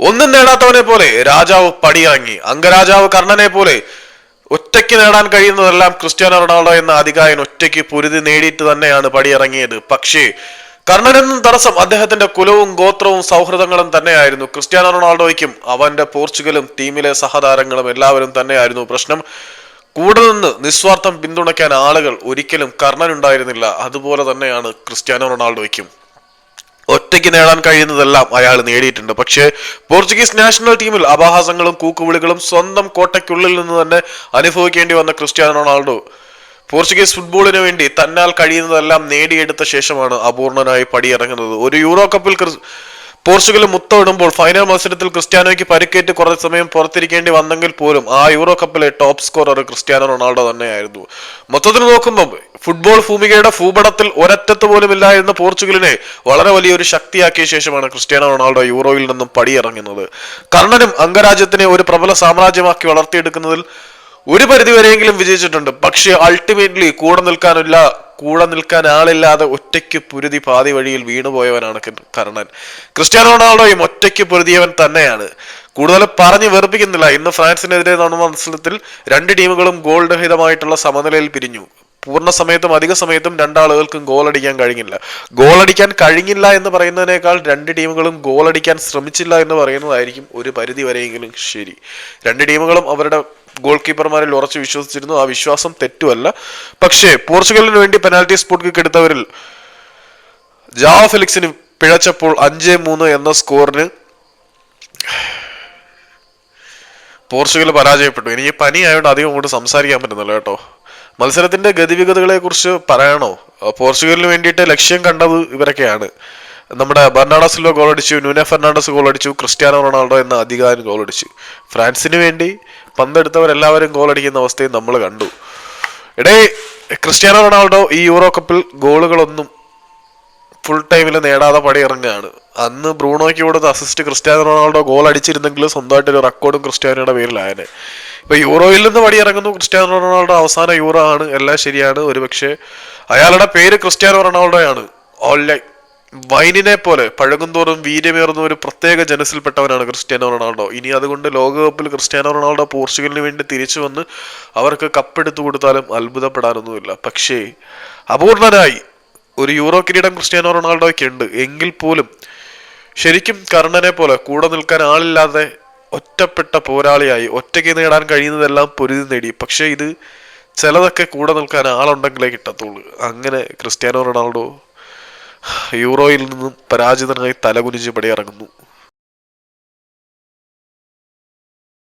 ഒന്നും നേടാത്തവനെ പോലെ രാജാവ് പടിയിറങ്ങി. അംഗരാജാവ് കർണനെ പോലെ ഒറ്റയ്ക്ക് നേടാൻ കഴിയുന്നതെല്ലാം ക്രിസ്ത്യാനോ റൊണാൾഡോ എന്ന അധികായൻ ഒറ്റയ്ക്ക് പൊരുതി നേടിയിട്ട് തന്നെയാണ് പടിയിറങ്ങിയത്. പക്ഷേ കർണനെന്നും തടസ്സം അദ്ദേഹത്തിന്റെ കുലവും ഗോത്രവും സൗഹൃദങ്ങളും തന്നെയായിരുന്നു. ക്രിസ്ത്യാനോ റൊണാൾഡോയ്ക്കും അവന്റെ പോർച്ചുഗലും ടീമിലെ സഹതാരങ്ങളും എല്ലാവരും തന്നെയായിരുന്നു പ്രശ്നം. കൂടെ നിന്ന് നിസ്വാർത്ഥം പിന്തുണയ്ക്കാൻ ആളുകൾ ഒരിക്കലും കർണനുണ്ടായിരുന്നില്ല. അതുപോലെ തന്നെയാണ് ക്രിസ്ത്യാനോ റൊണാൾഡോയ്ക്കും. ഒറ്റയ്ക്ക് നേടാൻ കഴിയുന്നതെല്ലാം അയാൾ നേടിയിട്ടുണ്ട്. പക്ഷേ പോർച്ചുഗീസ് നാഷണൽ ടീമിൽ അപഹാസങ്ങളും കൂക്കുവിളികളും സ്വന്തം കോട്ടയ്ക്കുള്ളിൽ നിന്ന് തന്നെ അനുഭവിക്കേണ്ടി വന്ന ക്രിസ്ത്യാനോ റൊണാൾഡോ പോർച്ചുഗീസ് ഫുട്ബോളിന് വേണ്ടി തന്നാൽ കഴിയുന്നതെല്ലാം നേടിയെടുത്ത ശേഷമാണ് അപൂർണനായി പടിയിറങ്ങുന്നത്. ഒരു യൂറോ കപ്പിൽ പോർച്ചുഗൽ മുത്തമിടുമ്പോൾ ഫൈനൽ മത്സരത്തിൽ ക്രിസ്ത്യാനോയ്ക്ക് പരിക്കേറ്റ് കുറച്ച് സമയം പുറത്തിരിക്കേണ്ടി വന്നെങ്കിൽ പോലും ആ യൂറോ കപ്പിലെ ടോപ് സ്കോറർ ക്രിസ്ത്യാനോ റൊണാൾഡോ തന്നെയായിരുന്നു. മൊത്തത്തിൽ നോക്കുമ്പോൾ ഫുട്ബോൾ ഭൂമികയുടെ ഭൂപടത്തിൽ ഒരറ്റത്ത് പോലും ഇല്ലായിരുന്ന പോർച്ചുഗലിനെ വളരെ വലിയൊരു ശക്തിയാക്കിയ ശേഷമാണ് ക്രിസ്ത്യാനോ റൊണാൾഡോ യൂറോയിൽ നിന്നും പടിയിറങ്ങുന്നത്. കർണനും അംഗരാജ്യത്തിനെ ഒരു പ്രബല സാമ്രാജ്യമാക്കി വളർത്തിയെടുക്കുന്നതിൽ ഒരു പരിധിവരെയെങ്കിലും വിജയിച്ചിട്ടുണ്ട്. പക്ഷേ അൾട്ടിമേറ്റ്ലി കൂടെ നിൽക്കാനില്ല കൂടെ നിൽക്കാൻ ആളില്ലാതെ ഒറ്റയ്ക്ക് പൊരുതി പാതി വഴിയിൽ വീണുപോയവനാണ് കർ- കർണൻ. ക്രിസ്ത്യാനോ റൊണാൾഡോയും ഒറ്റയ്ക്ക് പൊരുതിയവൻ തന്നെയാണ്. കൂടുതൽ പറഞ്ഞ് വെറുപ്പിക്കുന്നില്ല. ഇന്ന് ഫ്രാൻസിനെതിരെ നടന്ന മത്സരത്തിൽ രണ്ട് ടീമുകളും ഗോൾ രഹിതമായിട്ടുള്ള സമനിലയിൽ പിരിഞ്ഞു. പൂർണ സമയത്തും അധിക സമയത്തും രണ്ടാളുകൾക്കും ഗോൾ അടിക്കാൻ കഴിഞ്ഞില്ല. ഗോൾ അടിക്കാൻ കഴിഞ്ഞില്ല എന്ന് പറയുന്നതിനേക്കാൾ രണ്ട് ടീമുകളും ഗോൾ അടിക്കാൻ ശ്രമിച്ചില്ല എന്ന് പറയുന്നതായിരിക്കും ഒരു പരിധി വരെയെങ്കിലും ശരി. രണ്ട് ടീമുകളും അവരുടെ ഗോൾ കീപ്പർമാരിൽ ഉറച്ചു വിശ്വസിച്ചിരുന്നു. ആ വിശ്വാസം തെറ്റുമല്ല. പക്ഷേ പോർച്ചുഗലിന് വേണ്ടി പെനാൽറ്റി സ്പോട്ട് കിക്ക് എടുത്തവരിൽ ജാവ ഫെലിക്സിന് പിഴച്ചപ്പോൾ അഞ്ച് മൂന്ന് എന്ന സ്കോറിന് പോർച്ചുഗൽ പരാജയപ്പെട്ടു. എനിക്ക് പനി ആയതുകൊണ്ട് അധികം അങ്ങോട്ട് സംസാരിക്കാൻ പറ്റുന്നില്ല കേട്ടോ. മത്സരത്തിന്റെ ഗതിവിഗതകളെ കുറിച്ച് പറയണോ പോർച്ചുഗലിന് വേണ്ടിയിട്ട് ലക്ഷ്യം കണ്ടത് ഇവരൊക്കെയാണ്. നമ്മുടെ ബെർണാഡോ സിൽവ ഗോൾ അടിച്ചു ന്യൂന ഫെർണാണ്ടസ് ഗോൾ അടിച്ചു ക്രിസ്ത്യാനോ റൊണാൾഡോ എന്ന അധികാരം ഗോൾ അടിച്ചു. ഫ്രാൻസിന് വേണ്ടി പന്തെടുത്തവരെല്ലാവരും ഗോൾ അടിക്കുന്ന അവസ്ഥയും നമ്മൾ കണ്ടു. ഇടേ ക്രിസ്ത്യാനോ റൊണാൾഡോ ഈ യൂറോ കപ്പിൽ ഗോളുകളൊന്നും ഫുൾ ടൈമിൽ നേടാതെ പടിയിറങ്ങുകയാണ്. അന്ന് ബ്രൂണോയ്ക്ക് കൊടുത്ത അസിസ്റ്റ് ക്രിസ്ത്യാനോ റൊണാൾഡോ ഗോൾ അടിച്ചിരുന്നെങ്കിൽ സ്വന്തമായിട്ട് ഒരു റെക്കോർഡും ക്രിസ്ത്യാനോയുടെ പേരിലായനെ. ഇപ്പൊ യൂറോയിൽ നിന്ന് പടിയിറങ്ങുന്നു ക്രിസ്ത്യാനോ റൊണാൾഡോ അവസാന യൂറോ ആണ് എല്ലാം ശരിയാണ്. ഒരുപക്ഷെ അയാളുടെ പേര് ക്രിസ്ത്യാനോ റൊണാൾഡോയാണ്. ഓൺലൈൻ. വൈനിനെ പോലെ പഴകുന്തോറും വീര്യമേറുന്ന ഒരു പ്രത്യേക ജനസിൽപ്പെട്ടവനാണ് ക്രിസ്ത്യാനോ റൊണാൾഡോ. ഇനി അതുകൊണ്ട് ലോകകപ്പിൽ ക്രിസ്ത്യാനോ റൊണാൾഡോ പോർച്ചുഗലിന് വേണ്ടി തിരിച്ചു വന്ന് അവർക്ക് കപ്പെടുത്തു കൊടുത്താലും അത്ഭുതപ്പെടാനൊന്നുമില്ല. പക്ഷേ അപൂർണനായി ഒരു യൂറോ കിരീടം ക്രിസ്ത്യാനോ റൊണാൾഡോയ്ക്ക് ഉണ്ട്. എങ്കിൽ പോലും ശരിക്കും കർണനെ പോലെ കൂടെ നിൽക്കാൻ ആളില്ലാതെ ഒറ്റപ്പെട്ട പോരാളിയായി ഒറ്റയ്ക്ക് നേടാൻ കഴിയുന്നതെല്ലാം പൊരുതി നേടി. പക്ഷേ ഇത് ചിലതൊക്കെ കൂടെ നിൽക്കാൻ ആളുണ്ടെങ്കിലേ കിട്ടത്തുള്ളൂ. അങ്ങനെ ക്രിസ്ത്യാനോ റൊണാൾഡോ യൂറോയിൽ നിന്നും പരാജിതനായി തലകുനിച്ച് പടിയിറങ്ങുന്നു.